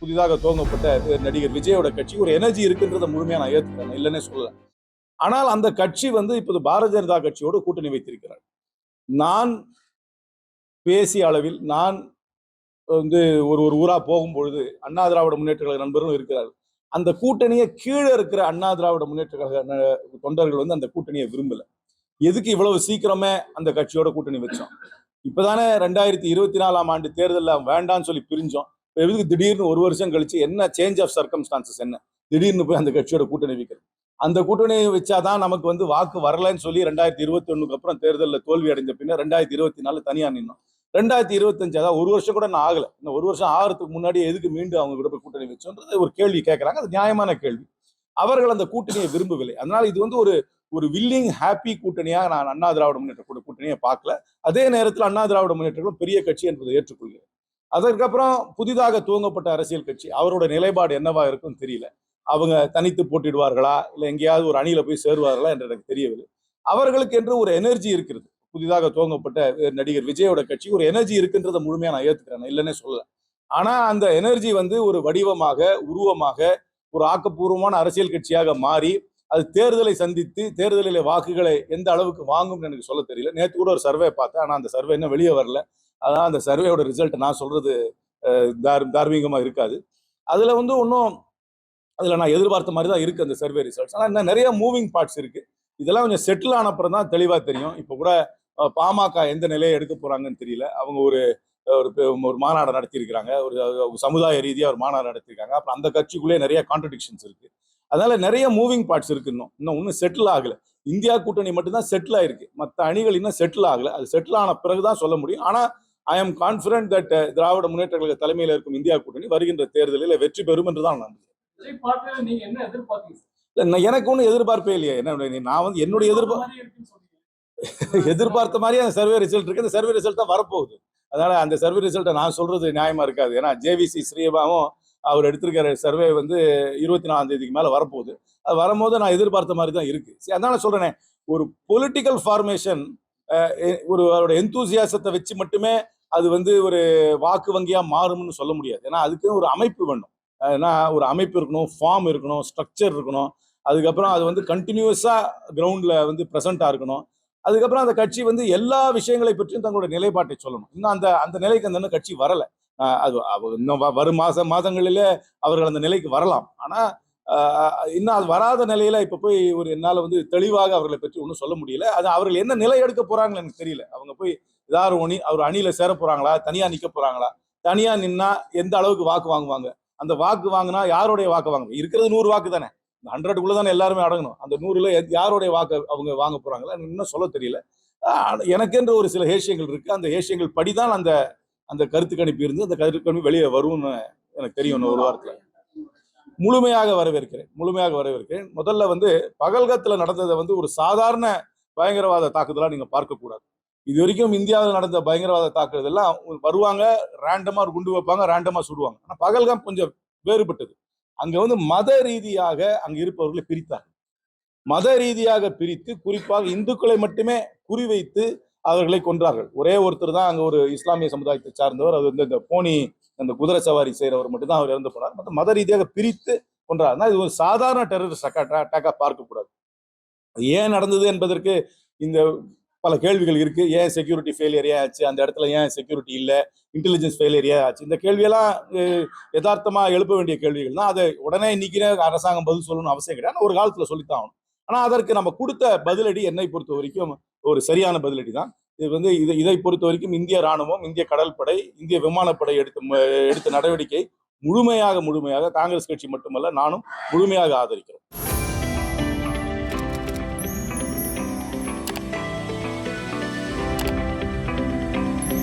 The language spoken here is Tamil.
புதிதாக துவங்கப்பட்ட நடிகர் விஜயோட கட்சி ஒரு எனர்ஜி இருக்குன்றத முழுமையாக நான் ஏற்றுக்கிறேன் இல்லைன்னே சொல்லலை. ஆனால் அந்த கட்சி வந்து இப்போது பாரதிய ஜனதா கட்சியோடு கூட்டணி வைத்திருக்கிறார். நான் பேசிய அளவில் நான் வந்து ஒரு ஒரு ஊரா போகும்பொழுது அண்ணா திராவிட முன்னேற்ற கழக நண்பரும் இருக்கிறார்கள். அந்த கூட்டணியை கீழே இருக்கிற அண்ணா திராவிட முன்னேற்ற கழக தொண்டர்கள் வந்து அந்த கூட்டணியை விரும்பல. எதுக்கு இவ்வளவு சீக்கிரமே அந்த கட்சியோட கூட்டணி வச்சோம்? இப்பதானே ரெண்டாயிரத்தி இருபத்தி நாலாம் ஆண்டு தேர்தலில் வேண்டாம்னு சொல்லி பிரிஞ்சோம். எதுக்கு திடீர்னு ஒரு வருஷம் கழிச்சு என்ன சேஞ்ச் ஆஃப் சர்க்கம்ஸ்டான்சஸ் என்ன? திடீர்னு போய் அந்த கட்சியோட கூட்டணி வைக்கிறது. அந்த கூட்டணி வச்சாதான் நமக்கு வந்து வாக்கு வரலன்னு சொல்லி ரெண்டாயிரத்தி இருபத்தி ஒண்ணுக்கு அப்புறம் தேர்தலில் தோல்வி அடைஞ்ச பின்னர் ரெண்டாயிரத்தி இருபத்தி நாலு தனியா நின்னோம். ரெண்டாயிரத்தி இருபத்தஞ்சு அதாவது ஒரு வருஷம் கூட நான் ஆகல. இன்னும் ஒரு வருஷம் ஆகிறதுக்கு முன்னாடி எதுக்கு மீண்டும் அவங்க கூட போய் கூட்டணி வச்சோன்றது ஒரு கேள்வி கேட்கறாங்க அது நியாயமான கேள்வி. அவர்கள் அந்த கூட்டணியை விரும்பவில்லை. அதனால இது வந்து ஒரு ஒரு வில்லிங் ஹாப்பி கூட்டணியாக நான் அண்ணா திராவிட முன்னேற்ற கூட கூட்டணியை பார்க்கல. அதே நேரத்தில் அண்ணா திராவிட முன்னேற்றங்களும் பெரிய கட்சி என்பதை ஏற்றுக்கொள்கிறேன். அதற்கப்புறம் புதிதாக துவங்கப்பட்ட அரசியல் கட்சி அவரோட நிலைப்பாடு என்னவா இருக்கும்னு தெரியல. அவங்க தனித்து போட்டிடுவார்களா? இல்லை எங்கேயாவது ஒரு அணியில போய் சேருவார்களா என்று எனக்கு தெரியவில்லை. அவர்களுக்கு என்று ஒரு எனர்ஜி இருக்கிறது. புதிதாக துவங்கப்பட்ட நடிகர் விஜயோட கட்சி ஒரு எனர்ஜி இருக்குன்றதை முழுமையாக நான் ஏற்றுக்கிறேன் இல்லைன்னே சொல்லல. ஆனா அந்த எனர்ஜி வந்து ஒரு வடிவமாக உருவமாக ஒரு ஆக்கப்பூர்வமான அரசியல் கட்சியாக மாறி அது தேர்தலை சந்தித்து தேர்தலில் வாக்குகளை எந்த அளவுக்கு வாங்கும்னு எனக்கு சொல்ல தெரியல. நேற்று கூட ஒரு சர்வே பார்த்தேன். ஆனால் அந்த சர்வே இன்னும் வெளியே வரல. அதான் அந்த சர்வேயோட ரிசல்ட் நான் சொல்றது தார் தார்மீகமாக இருக்காது. அதில் வந்து ஒன்றும் அதில் நான் எதிர்பார்த்த மாதிரி தான் இருக்குது அந்த சர்வே ரிசல்ட்ஸ் ஆனால் இன்னும் நிறைய மூவிங் பார்ட்ஸ் இருக்குது இதெல்லாம் கொஞ்சம் செட்டில் ஆன அப்புறம் தான் தெளிவாக தெரியும். இப்போ கூட பாமக எந்த நிலையை எடுக்க போகிறாங்கன்னு தெரியல. அவங்க ஒரு ஒரு ஒரு மாநாடு நடத்தியிருக்கிறாங்க. ஒரு சமுதாய ரீதியாக ஒரு மாநாடு நடத்தியிருக்காங்க. அப்புறம் அந்த கட்சிக்குள்ளே நிறைய கான்ட்ரடிக்ஷன்ஸ் இருக்குது அதனால நிறைய மூவிங் பார்ட்ஸ் இருக்கு இன்னும். இன்னும் ஒன்றும் செட்டில் ஆகல. இந்தியா கூட்டணி மட்டும்தான் செட்டில் ஆயிருக்கு. மற்ற அணிகள் இன்னும் செட்டில் ஆகல. அது செட்டில் ஆன பிறகு தான் சொல்ல முடியும். ஆனா I am confident that Dravida Munnetra Kazhaga தலைமையில் இருக்கும் இந்தியா கூட்டணி வருகின்ற தேர்தலில் வெற்றி பெறும் என்று தான் நம்புகிறேன். எனக்கு ஒன்றும் எதிர்பார்ப்பே இல்லையே. என்ன நான் வந்து என்னுடைய எதிர்பார்ப்பு. எதிர்பார்த்த மாதிரி அந்த சர்வே ரிசல்ட் இருக்கு. அந்த சர்வே ரிசல்ட் தான் வரப்போகுது. அதனால அந்த சர்வே ரிசல்ட்டை நான் சொல்றது நியாயமா இருக்காது. ஏன்னா ஜேவிசி ஸ்ரீபாவும் அவர் எடுத்திருக்கிற சர்வே வந்து இருபத்தி நாலாம் தேதிக்கு மேலே வரப்போகுது. அது வரும்போது நான் எதிர்பார்த்த மாதிரி தான் இருக்குது சரி, அதனால் சொல்கிறேனே ஒரு பொலிட்டிக்கல் ஃபார்மேஷன் ஒரு அவரோட எந்தூசியாசத்தை வச்சு மட்டுமே அது வந்து ஒரு வாக்கு வங்கியாக மாறும்னு சொல்ல முடியாது. ஏன்னா அதுக்கு ஒரு அமைப்பு வேணும். ஏன்னா ஒரு அமைப்பு இருக்கணும் ஃபார்ம் இருக்கணும் ஸ்ட்ரக்சர் இருக்கணும். அதுக்கப்புறம் அது வந்து கண்டினியூஸாக கிரவுண்டில் வந்து ப்ரெசண்ட்டாக இருக்கணும். அதுக்கப்புறம் அந்த கட்சி வந்து எல்லா விஷயங்களை பற்றியும் தங்களோட நிலைப்பாட்டை சொல்லணும். இன்னும் அந்த அந்த நிலைக்கு அந்த கட்சி வரலை. அது இன்னும் வ- வரும் மாத மாதங்களிலே அவர்கள் அந்த நிலைக்கு வரலாம். ஆனால் இன்னும் அது வராத நிலையில இப்ப போய் ஒரு என்னால் வந்து தெளிவாக அவர்களை பற்றி ஒன்றும் சொல்ல முடியல. அது அவர்கள் என்ன நிலை எடுக்க போறாங்கன்னு எனக்கு தெரியல. அவங்க போய் ஏதாவது ஒணி அவர் அணியில சேர போறாங்களா? தனியா நிக்க போறாங்களா? தனியா நின்னா எந்த அளவுக்கு வாக்கு வாங்குவாங்க? அந்த வாக்கு வாங்கினா யாருடைய வாக்கு வாங்குவாங்க இருக்கிறது நூறு வாக்கு தானே. இந்த ஹண்ட்ரடுக்குள்ள தானே எல்லாருமே அடங்கணும். அந்த நூறுல எத்- யாருடைய வாக்கு அவங்க வாங்க போறாங்களா? இன்னும் சொல்ல தெரியல. எனக்கென்று ஒரு சில ஏசியங்கள் இருக்கு. அந்த ஏசியங்கள் படிதான் அந்த அந்த கருத்து கணிப்பு இருந்து அந்த கருத்து கணிப்பு வெளியே வரும்னு எனக்கு தெரியும் ஒரு வாரத்துல. முழுமையாக வரவேற்கிறேன். முழுமையாக வரவேற்கிறேன். முதல்ல வந்து பகல்கத்துல நடந்ததை வந்து ஒரு சாதாரண பயங்கரவாத தாக்குதலா நீங்க பார்க்கக்கூடாது இது வரைக்கும் இந்தியாவில் நடந்த பயங்கரவாத தாக்குதல் எல்லாம் வருவாங்க ரேண்டமா ஒரு குண்டு வைப்பாங்க ரேண்டமா சுடுவாங்க. ஆனால் பகல்காம் கொஞ்சம் வேறுபட்டது. அங்க வந்து மத ரீதியாக அங்க இருப்பவர்களை பிரித்தாங்க மத ரீதியாக பிரித்து குறிப்பாக இந்துக்களை மட்டுமே குறிவைத்து அவர்களை கொன்றார்கள். ஒரே ஒருத்தர் தான் அங்கே ஒரு இஸ்லாமிய சமுதாயத்தை சார்ந்தவர். அவர் வந்து இந்த போனி அந்த குதிரை சவாரி செய்கிறவர் மட்டும்தான் அவர் இறந்து போனார். மற்ற மத ரீதியாக பிரித்து கொன்றார். இது ஒரு சாதாரண டெரரிஸ்ட் அட்டாக்காக பார்க்கக்கூடாது. அது ஏன் நடந்தது என்பதற்கு இந்த பல கேள்விகள் இருக்கு. ஏன் செக்யூரிட்டி ஃபெயிலியர் ஏன் ஆச்சு? அந்த இடத்துல ஏன் செக்யூரிட்டி இல்லை? இன்டெலிஜென்ஸ் ஃபெயிலியர் ஏன் ஆச்சு? இந்த கேள்வியெல்லாம் அஹ், யதார்த்தமா எழுப்ப வேண்டிய கேள்விகள் தான். அதை உடனே இன்னைக்கு அரசாங்கம் பதில் சொல்லணும்னு அவசியம் கிடையாது. ஒரு காலத்துல சொல்லித்தான் ஆகணும். ஆனா அதற்கு நம்ம கொடுத்த பதிலடி என்னை பொறுத்த வரைக்கும் ஒரு சரியான பதிலடி தான். இது வந்து இதை இதை பொறுத்த வரைக்கும் இந்திய ராணுவம் இந்திய கடற்படை இந்திய விமானப்படை எடுத்த எடுத்த நடவடிக்கை முழுமையாக முழுமையாக காங்கிரஸ் கட்சி மட்டுமல்ல நானும் முழுமையாக ஆதரிக்கிறேன்